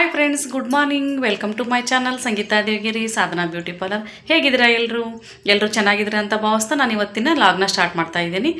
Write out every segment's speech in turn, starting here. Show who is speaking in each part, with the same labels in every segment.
Speaker 1: Hi friends good morning welcome to my channel Sangeeta Devagiri Sadhana beauty parlour ಹೇಗಿದ್ದೀರಾ ಎಲ್ಲರೂ ಎಲ್ಲರೂ ಚೆನ್ನಾಗಿದ್ದೀರಾ ಅಂತ ಭಾವಿಸ್ತಾ ನಾನು ಇವತ್ತಿನ ಲಾಗ್ನ ಸ್ಟಾರ್ಟ್ ಮಾಡ್ತಾ ಇದ್ದೀನಿ.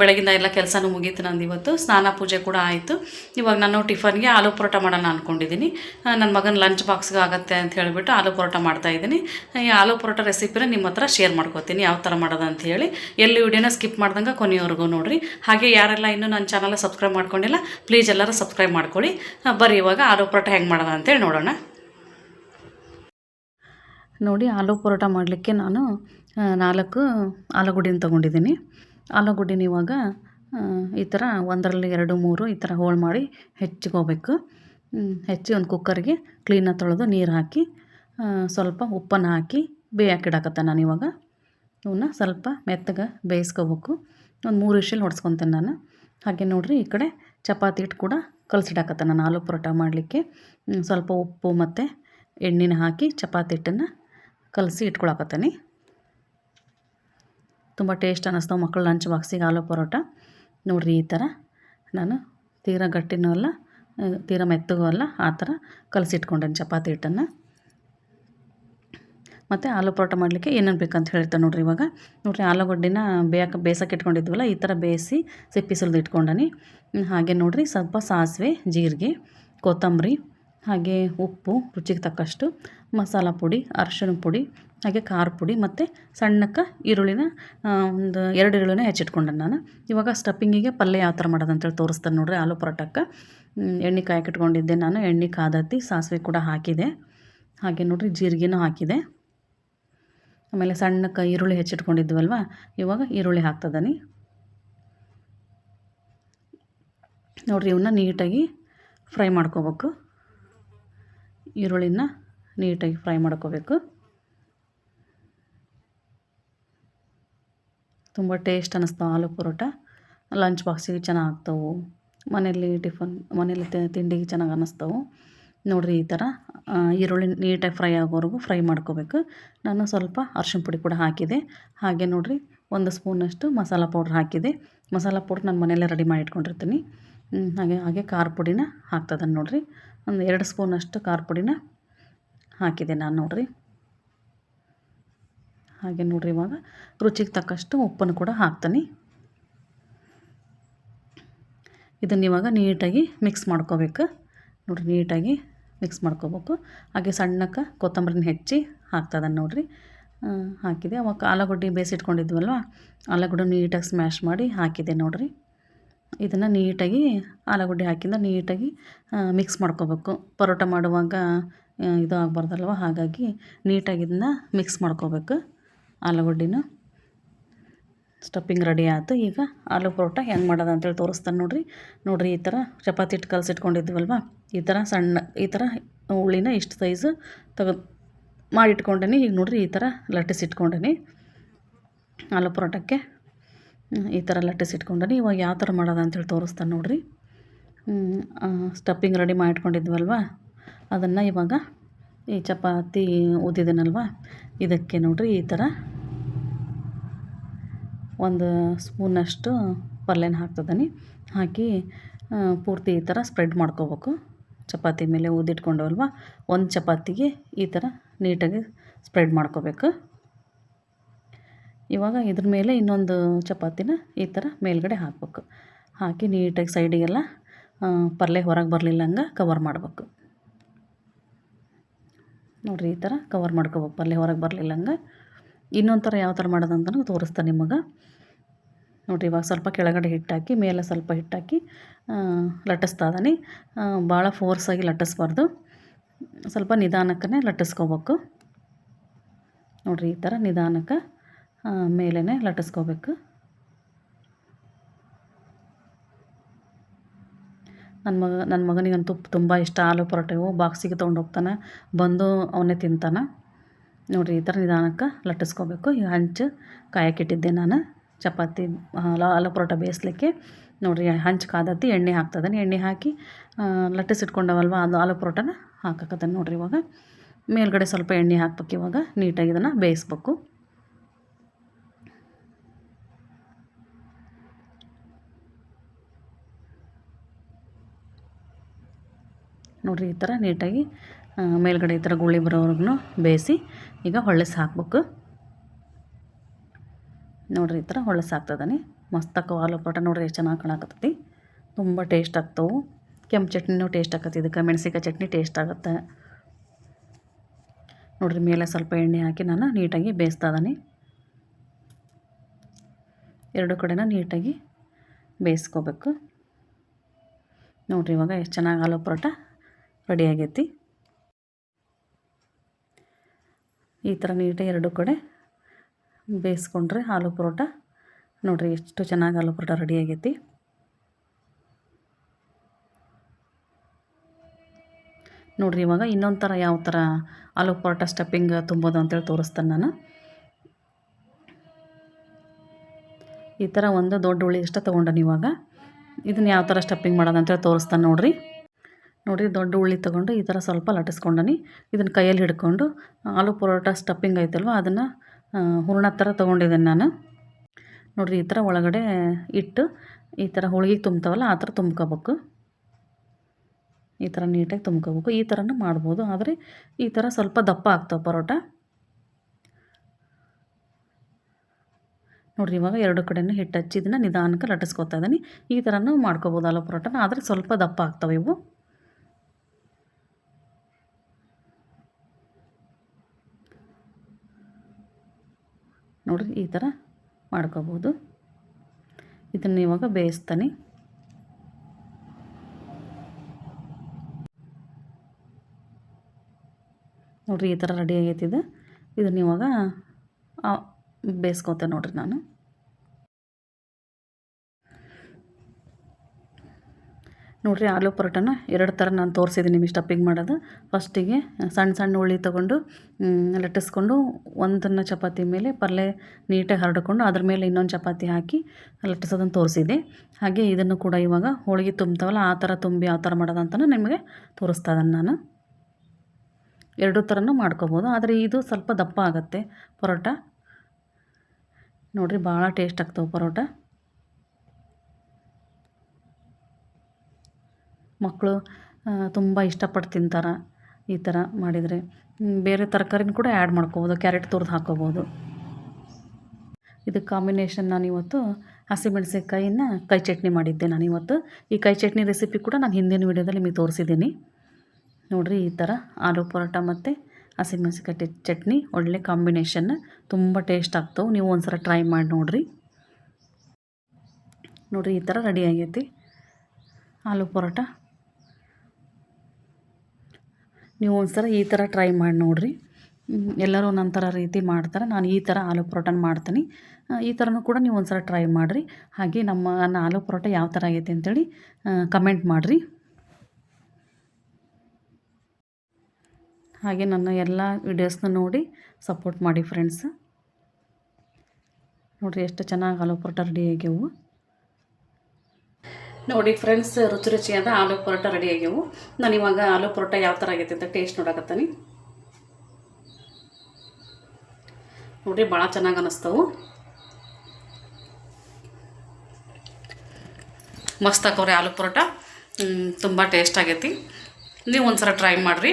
Speaker 1: ಬೆಳಗಿಂದ ಎಲ್ಲ ಕೆಲಸನೂ ಮುಗೀತು ನಂದು ಇವತ್ತು. ಸ್ನಾನ ಪೂಜೆ ಕೂಡ ಆಯಿತು. ಇವಾಗ ನಾನು ಟಿಫನ್ಗೆ ಆಲೂ ಪರೋಟ ಮಾಡೋಣ ಅಂದ್ಕೊಂಡಿದ್ದೀನಿ ನನ್ನ ಮಗನ ಲಂಚ್ ಬಾಕ್ಸ್ಗೆ ಆಗುತ್ತೆ ಅಂತ ಹೇಳಿಬಿಟ್ಟು ಆಲೂ ಪರೋಟ ಮಾಡ್ತಾ ಇದ್ದೀನಿ. ಈ ಆಲೂ ಪರೋಟ ರೆಸಿಪಿನ ನಿಮ್ಮ ಹತ್ರ ಶೇರ್ ಮಾಡ್ಕೋತೀನಿ, ಯಾವ ಥರ ಮಾಡೋದು ಅಂತ ಹೇಳಿ. ಎಲ್ಲಿ ವಿಡಿಯೋನ ಸ್ಕಿಪ್ ಮಾಡ್ದಂಗೆ ಕೊನೆಯವರೆಗೂ ನೋಡಿರಿ. ಹಾಗೆ ಯಾರೆಲ್ಲ ಇನ್ನೂ ನನ್ನ ಚಾನಲ್ ಸಬ್ಸ್ಕ್ರೈಬ್ ಮಾಡ್ಕೊಂಡಿಲ್ಲ ಪ್ಲೀಸ್ ಎಲ್ಲರೂ ಸಬ್ಸ್ಕ್ರೈಬ್ ಮಾಡ್ಕೊಳ್ಳಿ. ಬರೀ ಇವಾಗ ಆಲೂ ಪರೋಟ ಹೆಂಗೆ ಮಾಡೋದು ಅಂತೇಳಿ ನೋಡೋಣ. ನೋಡಿ ಆಲೂ ಪರೋಟ ಮಾಡಲಿಕ್ಕೆ ನಾನು ನಾಲ್ಕು ಆಲೂಗುಡ್ಡಿನ ತೊಗೊಂಡಿದ್ದೀನಿ. ಆಲೂಗುಡ್ಡಿನ ಇವಾಗ ಈ ಥರ ಒಂದರಲ್ಲಿ ಎರಡು, ಮೂರು ಈ ಥರ ಹೋಳು ಮಾಡಿ ಹೆಚ್ಚಿಕೋಬೇಕು ಹೆಚ್ಚಿ ಒಂದು ಕುಕ್ಕರ್ಗೆ ಕ್ಲೀನಾಗಿ ತೊಳೆದು ನೀರು ಹಾಕಿ ಸ್ವಲ್ಪ ಉಪ್ಪನ್ನು ಹಾಕಿ ಬೇಯಾಕಿಡಾಕತ್ತೆ ನಾನು ಇವಾಗ. ಇವನ್ನ ಸ್ವಲ್ಪ ಮೆತ್ತಗೆ ಬೇಯಿಸ್ಕೋಬೇಕು. ಒಂದು ಮೂರು ವಿಷಲ್ ಹೊಡ್ಸ್ಕೊತೇನೆ ನಾನು. ಹಾಗೆ ನೋಡಿರಿ ಈ ಕಡೆ ಚಪಾತಿ ಹಿಟ್ಟು ಕೂಡ ಕಲಸಿಡಾಕತ್ತೆ ನಾನು ಆಲೂ ಪರೋಟ ಮಾಡಲಿಕ್ಕೆ. ಸ್ವಲ್ಪ ಉಪ್ಪು ಮತ್ತು ಎಣ್ಣೆನ ಹಾಕಿ ಚಪಾತಿ ಹಿಟ್ಟನ್ನು ಕಲಸಿ ಇಟ್ಕೊಳಕತ್ತೀನಿ. ತುಂಬ ಟೇಸ್ಟ್ ಅನ್ನಿಸ್ತಾವೆ ಮಕ್ಕಳು ಲಂಚ್ ಬಾಕ್ಸಿಗೆ ಆಲೂ ಪರೋಟ. ನೋಡಿರಿ ಈ ಥರ ನಾನು ತೀರಾ ಗಟ್ಟಿನೂ ಅಲ್ಲ ತೀರಾ ಮೆತ್ತಗೂ ಅಲ್ಲ, ಆ ಥರ ಕಲಸಿಟ್ಕೊಂಡೇನೆ ಚಪಾತಿ ಹಿಟ್ಟನ್ನು. ಮತ್ತು ಆಲೂ ಪರೋಟ ಮಾಡಲಿಕ್ಕೆ ಏನೇನು ಬೇಕಂತ ಹೇಳ್ತಾರೆ ನೋಡಿರಿ ಇವಾಗ. ನೋಡಿರಿ ಆಲೂಗಡ್ಡಿನ ಬೇಯಕ್ಕೆ ಬೇಸಕ್ಕೆ ಇಟ್ಕೊಂಡಿದ್ವಲ್ಲ, ಈ ಥರ ಬೇಯಿಸಿ ಸಿಪ್ಪಿ ಸುಲಿದು ಇಟ್ಕೊಂಡನಿ. ಹಾಗೆ ನೋಡಿರಿ ಸ್ವಲ್ಪ ಸಾಸಿವೆ, ಜೀರಿಗೆ, ಕೊತ್ತಂಬರಿ, ಹಾಗೆ ಉಪ್ಪು, ರುಚಿಗೆ ತಕ್ಕಷ್ಟು ಮಸಾಲ ಪುಡಿ ಅರಶಿನ ಪುಡಿ, ಹಾಗೆ ಖಾರ ಪುಡಿ ಮತ್ತು ಸಣ್ಣಕ್ಕೆ ಈರುಳ್ಳಿನ ಒಂದು ಎರಡು ಈರುಳ್ಳಿನ ಹೆಚ್ಚಿಟ್ಕೊಂಡೆ ನಾನು. ಇವಾಗ ಸ್ಟಫಿಂಗಿಗೆ ಪಲ್ಯ ಯಾವ ಥರ ಮಾಡೋದು ಅಂತೇಳಿ ತೋರಿಸ್ತಾನೆ ನೋಡಿರಿ ಆಲೂ ಪರೋಟಕ್ಕೆ. ಎಣ್ಣೆ ಕಾಯಕ್ಕೆ ಇಟ್ಕೊಂಡಿದ್ದೆ ನಾನು, ಎಣ್ಣೆ ಕಾದತ್ತಿ ಸಾಸಿವೆ ಕೂಡ ಹಾಕಿದೆ. ಹಾಗೆ ನೋಡಿರಿ ಜೀರಿಗೆನೂ ಹಾಕಿದೆ. ಆಮೇಲೆ ಸಣ್ಣಕ್ಕೆ ಈರುಳ್ಳಿ ಹೆಚ್ಚಿಟ್ಕೊಂಡಿದ್ವಲ್ವ, ಇವಾಗ ಈರುಳ್ಳಿ ಹಾಕ್ತದನಿ ನೋಡಿರಿ ಇವನ್ನ ನೀಟಾಗಿ ಫ್ರೈ ಮಾಡ್ಕೋಬೇಕು. ಈರುಳ್ಳಿನ ನೀಟಾಗಿ ಫ್ರೈ ಮಾಡ್ಕೋಬೇಕು. ತುಂಬ ಟೇಸ್ಟ್ ಅನ್ನಿಸ್ತಾವೆ ಆಲೂ ಪರೋಟ. ಲಂಚ್ ಬಾಕ್ಸಿಗೆ ಚೆನ್ನಾಗಿ ಆಗ್ತಾವೆ. ಮನೇಲಿ ಟಿಫನ್ ಮನೇಲಿ ತಿಂಡಿಗೆ ಚೆನ್ನಾಗಿ ಅನ್ನಿಸ್ತಾವೆ. ನೋಡಿರಿ ಈ ಥರ ಈರುಳ್ಳಿ ನೀಟಾಗಿ ಫ್ರೈ ಆಗೋವರೆಗೂ ಫ್ರೈ ಮಾಡ್ಕೋಬೇಕು. ನಾನು ಸ್ವಲ್ಪ ಅರ್ಶಿಣ ಪುಡಿ ಕೂಡ ಹಾಕಿದೆ. ಹಾಗೆ ನೋಡಿರಿ, ಒಂದು ಸ್ಪೂನಷ್ಟು ಮಸಾಲ ಪೌಡ್ರ್ ಹಾಕಿದೆ. ಮಸಾಲ ಪೌಡ್ರ್ ನಾನು ಮನೆಯಲ್ಲೇ ರೆಡಿ ಮಾಡಿ ಇಟ್ಕೊಂಡಿರ್ತೀನಿ ಹಾಗೆ ಹಾಗೆ ಖಾರ ಪುಡಿನ ಹಾಕ್ತದನ್ನು ನೋಡಿರಿ. ಒಂದು ಎರಡು ಸ್ಪೂನಷ್ಟು ಖಾರ ಪುಡಿನ ಹಾಕಿದೆ ನಾನು ನೋಡಿರಿ. ಹಾಗೆ ನೋಡಿರಿ ಇವಾಗ ರುಚಿಗೆ ತಕ್ಕಷ್ಟು ಉಪ್ಪನ್ನು ಕೂಡ ಹಾಕ್ತೀನಿ. ಇದನ್ನು ಇವಾಗ ನೀಟಾಗಿ ಮಿಕ್ಸ್ ಮಾಡ್ಕೋಬೇಕು. ನೋಡಿರಿ, ನೀಟಾಗಿ ಮಿಕ್ಸ್ ಮಾಡ್ಕೋಬೇಕು. ಹಾಗೆ ಸಣ್ಣಕ್ಕೆ ಕೊತ್ತಂಬರಿನ ಹೆಚ್ಚಿ ಹಾಕ್ತದ ನೋಡಿರಿ. ಹಾಕಿದೆ. ಅವಾಗ ಆಲೂಗಡ್ಡೆ ಬೇಯಿಸಿಟ್ಕೊಂಡಿದ್ವಲ್ವ? ಆಲೂಗಡ್ಡೆ ನೀಟಾಗಿ ಸ್ಮ್ಯಾಶ್ ಮಾಡಿ ಹಾಕಿದೆ ನೋಡಿರಿ. ಇದನ್ನು ನೀಟಾಗಿ ಆಲೂಗಡ್ಡೆ ಹಾಕಿಂದ ನೀಟಾಗಿ ಮಿಕ್ಸ್ ಮಾಡ್ಕೋಬೇಕು. ಪರೋಟ ಮಾಡುವಾಗ ಇದು ಆಗಬಾರ್ದಲ್ವ? ಹಾಗಾಗಿ ನೀಟಾಗಿ ಇದನ್ನ ಮಿಕ್ಸ್ ಮಾಡ್ಕೋಬೇಕು. ಆಲೂಗಡ್ಡಿನ ಸ್ಟಫಿಂಗ್ ರೆಡಿ ಆಯ್ತು. ಈಗ ಆಲೂ ಪರೋಟ ಹೆಂಗೆ ಮಾಡೋದು ಅಂತೇಳಿ ತೋರಿಸ್ತಾನೆ ನೋಡಿರಿ. ನೋಡಿರಿ, ಈ ಥರ ಚಪಾತಿ ಹಿಟ್ಟು ಕಲಸಿಟ್ಕೊಂಡಿದ್ವಲ್ವ? ಈ ಥರ ಸಣ್ಣ, ಈ ಥರ ಹುಳಿನ ಇಷ್ಟು ಸೈಜು ತಗೋ ಮಾಡಿಟ್ಕೊಂಡೇನಿ. ಈಗ ನೋಡಿರಿ, ಈ ಥರ ಲಟ್ಟಿಸಿಟ್ಕೊಂಡೇನಿ. ಆಲೂ ಪರೋಟಕ್ಕೆ ಈ ಥರ ಲಟ್ಟಿಸಿ ಲಟ್ಟಿಸಿಟ್ಕೊಂಡೇನಿ ಇವಾಗ ಯಾವ ಥರ ಮಾಡೋದು ಅಂತೇಳಿ ತೋರಿಸ್ತಾನೆ ನೋಡಿರಿ. ಸ್ಟಫಿಂಗ್ ರೆಡಿ ಮಾಡಿಟ್ಕೊಂಡಿದ್ವಲ್ವ? ಅದನ್ನು ಇವಾಗ ಈ ಚಪಾತಿ ಊದಿದ್ದೀನಲ್ವ ಇದಕ್ಕೆ ನೋಡಿರಿ ಈ ಥರ ಒಂದು ಸ್ಪೂನಷ್ಟು ಪಲ್ಯನ ಹಾಕ್ತದನಿ. ಹಾಕಿ ಪೂರ್ತಿ ಈ ಥರ ಸ್ಪ್ರೆಡ್ ಮಾಡ್ಕೋಬೇಕು. ಚಪಾತಿ ಮೇಲೆ ಊದಿಟ್ಕೊಂಡವಲ್ವ? ಒಂದು ಚಪಾತಿಗೆ ಈ ಥರ ನೀಟಾಗಿ ಸ್ಪ್ರೆಡ್ ಮಾಡ್ಕೋಬೇಕು. ಇವಾಗ ಇದ್ರ ಮೇಲೆ ಇನ್ನೊಂದು ಚಪಾತಿನ ಈ ಥರ ಮೇಲ್ಗಡೆ ಹಾಕ್ಬೇಕು. ಹಾಕಿ ನೀಟಾಗಿ ಸೈಡಿಗೆಲ್ಲ ಪರ್ಲೆ ಹೊರಗೆ ಬರಲಿಲ್ಲ ಹಂಗೆ ಕವರ್ ಮಾಡಬೇಕು. ನೋಡಿರಿ ಈ ಥರ ಕವರ್ ಮಾಡ್ಕೋಬೇಕು. ಪಲ್ಯ ಹೊರಗೆ ಬರಲಿಲ್ಲ ಹಂಗೆ ಇನ್ನೊಂದು ಥರ ಯಾವ ಥರ ಮಾಡೋದಂತನೂ ತೋರಿಸ್ತಾ ತೋರಿಸ್ತಾನೆ ನಿಮಗೆ. ನೋಡಿರಿ ಇವಾಗ ಸ್ವಲ್ಪ ಕೆಳಗಡೆ ಹಿಟ್ಟಾಕಿ, ಮೇಲೆ ಸ್ವಲ್ಪ ಹಿಟ್ಟಾಕಿ ಲಟ್ಟಿಸ್ತಾ ಇದ್ದಾನೆ. ಭಾಳ ಫೋರ್ಸಾಗಿ ಲಟ್ಟಿಸ್ಬಾರ್ದು. ಸ್ವಲ್ಪ ನಿಧಾನಕ್ಕೇ ಲಟ್ಟಿಸ್ಕೋಬೇಕು. ನೋಡಿರಿ ಈ ಥರ ನಿಧಾನಕ್ಕೆ ಮೇಲೇ ಲಟ್ಟಿಸ್ಕೋಬೇಕು. ನನ್ನ ಮಗ ನನ್ನ ಮಗನಿಗಂತೂ ತುಂಬ ಇಷ್ಟ ಆಲೂ ಪರೋಟವು. ಬಾಕ್ಸಿಗೆ ಹೋಗ್ತಾನೆ ಬಂದು ಅವನೇ ತಿಂತಾನೆ. ನೋಡಿರಿ, ಈ ಥರ ನಿಧಾನಕ್ಕೆ ಲಟ್ಟಿಸ್ಕೋಬೇಕು. ಈಗ ಹಂಚು ಕಾಯಕ್ಕಿಟ್ಟಿದ್ದೆ ನಾನು. ಚಪಾತಿ ಆಲ ಪರೋಟ ಬೇಯಿಸ್ಲಿಕ್ಕೆ. ನೋಡಿರಿ, ಹಂಚು ಕಾದತ್ತಿ ಎಣ್ಣೆ ಹಾಕ್ತದನಿ ಎಣ್ಣೆ ಹಾಕಿ ಲಟ್ಟಿಸಿಟ್ಕೊಂಡವಲ್ವ, ಅದು ಆಲೂ ಪರೋಟನ ಹಾಕಕತ್ತಾನೆ ನೋಡಿರಿ ಇವಾಗ. ಮೇಲ್ಗಡೆ ಸ್ವಲ್ಪ ಎಣ್ಣೆ ಹಾಕ್ಬೇಕು ಇವಾಗ. ನೀಟಾಗಿ ಇದನ್ನು ಬೇಯಿಸ್ಬೇಕು. ನೋಡಿರಿ ಈ ಥರ ನೀಟಾಗಿ ಮೇಲ್ಗಡೆ ಈ ಥರ ಗುಳಿ ಬರೋವರೆಗೂ ಬೇಯಿಸಿ ಈಗ ಹೊಳ್ಳಿಸಿ ಹಾಕ್ಬೇಕು ನೋಡಿರಿ ಈ ಥರ ಹೊಳ್ಳಿಸಿ ಹಾಕ್ತದಾನೆ ಮಸ್ತಕ್ಕ ಆಲೂ ಪರೋಟ ನೋಡ್ರಿ ಎಷ್ಟು ಚೆನ್ನಾಗಿ ಕಾಣಕತ್ತೈತಿ. ತುಂಬ ಟೇಸ್ಟ್ ಆಗ್ತವೆ. ಕೆಂಪು ಚಟ್ನಿನೂ ಟೇಸ್ಟ್ ಆಗತ್ತೆ ಇದಕ್ಕೆ ಮೆಣಸಿಕಾಯಿ ಚಟ್ನಿ ಟೇಸ್ಟ್ ಆಗುತ್ತೆ. ನೋಡಿರಿ ಮೇಲೆ ಸ್ವಲ್ಪ ಎಣ್ಣೆ ಹಾಕಿ ನಾನು ನೀಟಾಗಿ ಬೇಯಿಸ್ತಾ ಇದ್ದಾನೆ ಎರಡು ಕಡೆನ ನೀಟಾಗಿ ಬೇಯಿಸ್ಕೋಬೇಕು. ನೋಡಿರಿ ಇವಾಗ ಎಷ್ಟು ಚೆನ್ನಾಗಿ ಆಲೂ ಪರೋಟ ರೆಡಿ ಆಗೈತಿ. ಈ ಥರ ನೀಟಾಗಿ ಎರಡು ಕಡೆ ಬೇಯಿಸ್ಕೊಂಡ್ರೆ ಆಲೂ ಪರೋಟ. ನೋಡಿರಿ ಎಷ್ಟು ಚೆನ್ನಾಗಿ ಆಲೂ ಪರೋಟ ರೆಡಿ ಆಗೈತಿ. ನೋಡಿರಿ ಇವಾಗ ಇನ್ನೊಂದು ಥರ ಯಾವ ಥರ ಆಲೂ ಪರೋಟ ಸ್ಟಫಿಂಗ್ ತುಂಬೋದು ಅಂತೇಳಿ ತೋರಿಸ್ತೇನೆ ನಾನು. ಈ ಥರ ಒಂದು ದೊಡ್ಡ ಹುಳಿ ಇಷ್ಟ ತೊಗೊಂಡೆ ಇವಾಗ. ಇದನ್ನು ಯಾವ ಥರ ಸ್ಟಫಿಂಗ್ ಮಾಡೋದು ಅಂತೇಳಿ ತೋರಿಸ್ತಾನೆ ನೋಡಿರಿ. ನೋಡಿರಿ ದೊಡ್ಡ ಉಳ್ಳಿ ತೊಗೊಂಡು ಈ ಥರ ಸ್ವಲ್ಪ ಲಟ್ಟಿಸ್ಕೊಂಡನಿ. ಇದನ್ನು ಕೈಯಲ್ಲಿ ಹಿಡ್ಕೊಂಡು ಆಲೂ ಪರೋಟ ಸ್ಟಫಿಂಗ್ ಐತಲ್ವ, ಅದನ್ನು ಹೂರ್ಣ ಥರ ತೊಗೊಂಡಿದ್ದೇನೆ ನಾನು. ನೋಡಿರಿ ಈ ಥರ ಒಳಗಡೆ ಇಟ್ಟು ಈ ಥರ ಹೋಳಿಗೆ ತುಂಬ್ತಾವಲ್ಲ, ಆ ಥರ ತುಂಬ್ಕೋಬೇಕು. ಈ ಥರ ನೀಟಾಗಿ ತುಂಬ್ಕೋಬೇಕು. ಈ ಥರನೂ ಮಾಡ್ಬೋದು. ಆದರೆ ಈ ಥರ ಸ್ವಲ್ಪ ದಪ್ಪ ಆಗ್ತಾವೆ ಪರೋಟ. ನೋಡಿರಿ ಇವಾಗ ಎರಡು ಕಡೆಯೂ ಹಿಟ್ಟು ಹಚ್ಚಿ ಇದನ್ನು ನಿಧಾನಕ್ಕೆ ಲಟ್ಟಿಸ್ಕೊತಾ ಇದ್ದೀನಿ ಈ ಥರನೂ ಮಾಡ್ಕೋಬೋದು ಆಲೂ ಪರೋಟನ. ಆದರೆ ಸ್ವಲ್ಪ ದಪ್ಪ ಆಗ್ತವೆ ಇವು. ನೋಡಿರಿ, ಈ ಥರ ಮಾಡ್ಕೋಬೋದು ಇದನ್ನು ಇವಾಗ ಬೇಯಿಸ್ತಾನೆ. ನೋಡಿರಿ, ಈ ಥರ ರೆಡಿ ಆಗೈತಿದೆ ಇದು. ಇದನ್ನು ಇವಾಗ ಬೇಯಿಸ್ಕೊತೆ ನೋಡಿರಿ ನಾನು. ನೋಡಿರಿ ಆಲೂ ಪರೋಟನ ಎರಡು ಥರ ನಾನು ತೋರಿಸಿದ್ದೀನಿ ನಿಮಗೆ ಸ್ಟಫಿಂಗ್ ಮಾಡೋದು. ಫಸ್ಟಿಗೆ ಸಣ್ಣ ಸಣ್ಣ ಉಳ್ಳಿ ತೊಗೊಂಡು ಲಟ್ಟಿಸ್ಕೊಂಡು ಒಂದನ್ನು ಚಪಾತಿ ಮೇಲೆ ಪಲ್ಯ ನೀಟಾಗಿ ಹರಡ್ಕೊಂಡು ಅದ್ರ ಮೇಲೆ ಇನ್ನೊಂದು ಚಪಾತಿ ಹಾಕಿ ಲಟ್ಟಿಸೋದನ್ನು ತೋರಿಸಿದೆ. ಹಾಗೆ ಇದನ್ನು ಕೂಡ ಇವಾಗ ಹೋಳಿಗೆ ತುಂಬ್ತಾವಲ್ಲ ಆ ಥರ ತುಂಬಿ ಆ ಥರ ಮಾಡೋದಂತಲೂ ನಿಮಗೆ ತೋರಿಸ್ತಾ ಇದ್ದಾನೆ ನಾನು. ಎರಡು ಥರನೂ ಮಾಡ್ಕೊಬೋದು, ಆದರೆ ಇದು ಸ್ವಲ್ಪ ದಪ್ಪ ಆಗುತ್ತೆ ಪರೋಟ. ನೋಡಿರಿ ಭಾಳ ಟೇಸ್ಟ್ ಆಗ್ತವೆ ಪರೋಟ. ಮಕ್ಕಳು ತುಂಬ ಇಷ್ಟಪಟ್ಟು ತಿಂತಾರೆ ಈ ಥರ ಮಾಡಿದರೆ. ಬೇರೆ ತರಕಾರಿನ ಕೂಡ ಆ್ಯಡ್ ಮಾಡ್ಕೋಬೋದು, ಕ್ಯಾರೆಟ್ ತುರಿದು ಹಾಕ್ಕೋಬೋದು ಇದಕ್ಕೆ ಕಾಂಬಿನೇಷನ್ ನಾನಿವತ್ತು ಹಸಿಮೆಣಸಿನ್ಕಾಯಿನ ಕೈ ಚಟ್ನಿ ಮಾಡಿದ್ದೆ ನಾನಿವತ್ತು ಈ ಕೈ ಚಟ್ನಿ ರೆಸಿಪಿ ಕೂಡ ನಾನು ಹಿಂದಿನ ವೀಡಿಯೋದಲ್ಲಿ ನಿಮಗೆ ತೋರಿಸಿದ್ದೀನಿ. ನೋಡಿರಿ ಈ ಥರ ಆಲೂ ಪರೋಟ ಮತ್ತು ಹಸಿಮೆಣಸಿನ್ಕಾಯಿ ಚಟ್ನಿ ಒಳ್ಳೆ ಕಾಂಬಿನೇಷನ್ ತುಂಬ ಟೇಸ್ಟ್ ಆಗ್ತವೆ. ನೀವು ಒಂದು ಸಲ ಟ್ರೈ ಮಾಡಿ ನೋಡಿರಿ. ನೋಡಿರಿ ಈ ಥರ ರೆಡಿ ಆಗೈತಿ. ಆಲೂ ಪರೋಟ ನೀವು ಒಂದು ಸಲ ಈ ಥರ ಟ್ರೈ ಮಾಡಿ ನೋಡಿರಿ. ಎಲ್ಲರೂ ಒಂದೊಂದು ಥರ ರೀತಿ ಮಾಡ್ತಾರೆ. ನಾನು ಈ ಥರ ಆಲೂ ಪರೋಟನ ಮಾಡ್ತೀನಿ. ಈ ಥರನೂ ಕೂಡ ನೀವು ಒಂದು ಸಲ ಟ್ರೈ ಮಾಡಿರಿ. ಹಾಗೆ ನಮ್ಮ ನನ್ನ ಆಲೂ ಪರೋಟ ಯಾವ ಥರ ಆಗೈತೆ ಅಂತೇಳಿ ಕಮೆಂಟ್ ಮಾಡಿರಿ. ಹಾಗೆ ನನ್ನ ಎಲ್ಲ ವಿಡಿಯೋಸ್ನ ನೋಡಿ ಸಪೋರ್ಟ್ ಮಾಡಿ ಫ್ರೆಂಡ್ಸ್ ನೋಡಿರಿ ಎಷ್ಟು ಚೆನ್ನಾಗಿ ಆಲೂ ಪರೋಟ ರೆಡಿ ಆಗ್ಯವು ನೋಡಿ ಫ್ರೆಂಡ್ಸ್ ರುಚಿ ರುಚಿಯಾದ ಆಲೂ ಪರೋಟ ರೆಡಿ ಆಗ್ಯವು ನಾನು ಇವಾಗ ಆಲೂ ಪರೋಟ ಯಾವ ಥರ ಆಗೈತೆ ಅಂತ ಟೇಸ್ಟ್ ನೋಡಕತ್ತೀನಿ. ನೋಡಿರಿ ಭಾಳ ಚೆನ್ನಾಗಿ ಅನ್ನಿಸ್ತವು ಮಸ್ತ್ ಹಾಕೋರಿ ಆಲೂ ಪರೋಟ. ತುಂಬ ಟೇಸ್ಟ್ ಆಗೈತಿ. ನೀವು ಒಂದು ಸಲ ಟ್ರೈ ಮಾಡಿರಿ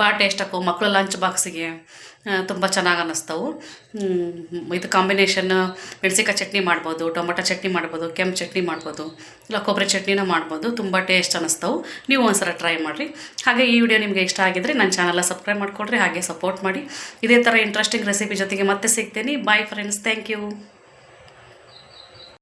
Speaker 1: ಭಾಳ ಟೇಸ್ಟ್ ಹಾಕೋ ಮಕ್ಕಳು ಲಂಚ್ ಬಾಕ್ಸಿಗೆ ತುಂಬ ಚೆನ್ನಾಗಿ ಅನ್ನಿಸ್ತವು ಇದು ಕಾಂಬಿನೇಷನ್ ಮೆಣಸಿನ್ಕಾಯಿ ಚಟ್ನಿ ಮಾಡ್ಬೋದು, ಟೊಮೊಟೊ ಚಟ್ನಿ ಮಾಡ್ಬೋದು, ಕೆಂಪು ಚಟ್ನಿ ಮಾಡ್ಬೋದು, ಇಲ್ಲ ಕೊಬ್ಬರಿ ಚಟ್ನಿನ ಮಾಡ್ಬೋದು, ತುಂಬ ಟೇಸ್ಟ್ ಅನ್ನಿಸ್ತವು ನೀವು ಒಂದ್ಸಲ ಟ್ರೈ ಮಾಡಿರಿ. ಹಾಗೆ ಈ ವಿಡಿಯೋ ನಿಮಗೆ ಇಷ್ಟ ಆಗಿದ್ರೆ ನನ್ನ ಚಾನಲ್ನ ಸಬ್ಸ್ಕ್ರೈಬ್ ಮಾಡಿಕೊಡ್ರಿ, ಹಾಗೆ ಸಪೋರ್ಟ್ ಮಾಡಿ. ಇದೇ ಥರ ಇಂಟ್ರೆಸ್ಟಿಂಗ್ ರೆಸಿಪಿ ಜೊತೆಗೆ ಮತ್ತೆ ಸಿಗ್ತೀನಿ. Bye friends thank you